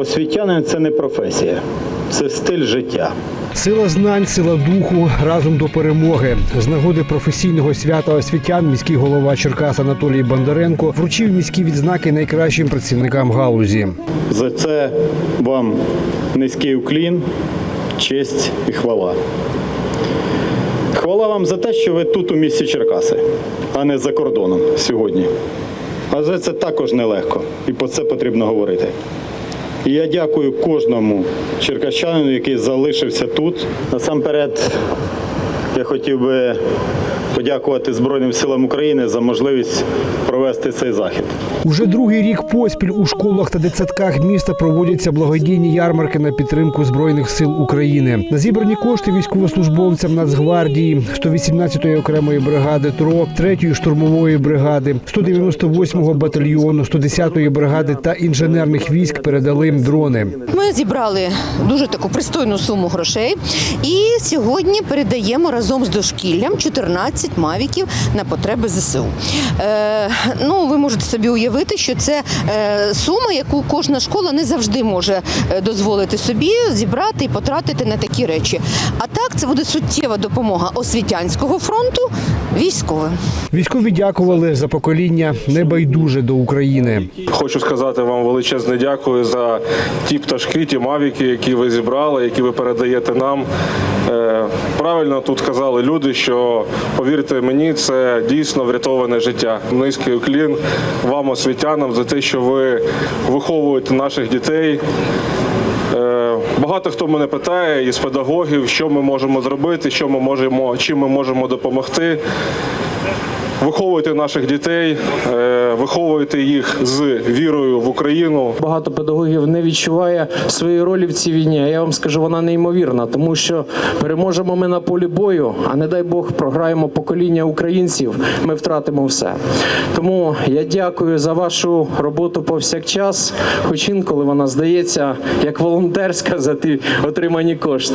Освітянин це не професія, це стиль життя. Сила знань, сила духу разом до перемоги. З нагоди професійного свята освітян міський голова Черкас Анатолій Бондаренко вручив міські відзнаки найкращим працівникам галузі. За це вам низький уклін, честь і хвала. Хвала вам за те, що ви тут у місті Черкаси, а не за кордоном сьогодні. Адже це також нелегко, і про це потрібно говорити. І я дякую кожному черкащанину, який залишився тут. Насамперед, я хотів би подякувати Збройним силам України за можливість провести цей захід. Уже другий рік поспіль у школах та дитсадках міста проводяться благодійні ярмарки на підтримку збройних сил України. На зібрані кошти військовослужбовцям Нацгвардії, 118-ї окремої бригади ТРО, 3-ї штурмової бригади, 198-го батальйону, 110-ї бригади та інженерних військ передали дрони. Ми зібрали дуже таку пристойну суму грошей, і сьогодні передаємо разом з дошкіллям 14 мавіків на потреби ЗСУ. Е, ну, ви можете собі уявити, що це е, сума, яку кожна школа не завжди може е, дозволити собі зібрати і потратити на такі речі. А так це буде суттєва допомога освітянського фронту військовим. Військові дякували за покоління небайдуже до України. Хочу сказати вам величезне дякую за ті пташки, ті мавіки, які ви зібрали, які ви передаєте нам. Е, Правильно тут казали люди, що повірте мені, це дійсно врятоване життя. Низький уклін вам, освітянам, за те, що ви виховуєте наших дітей. Е, Багато хто мене питає із педагогів, що ми можемо зробити, що ми можемо, чим ми можемо допомогти. Виховуйте наших дітей, е, виховуйте їх з вірою в Україну. Багато педагогів не відчуває своєї ролі в цій війні. Я вам скажу, вона неймовірна, тому що переможемо ми на полі бою, а не дай Бог програємо покоління українців. Ми втратимо все. Тому я дякую за вашу роботу повсякчас, хоч інколи вона здається як волонтерська за ті отримані кошти.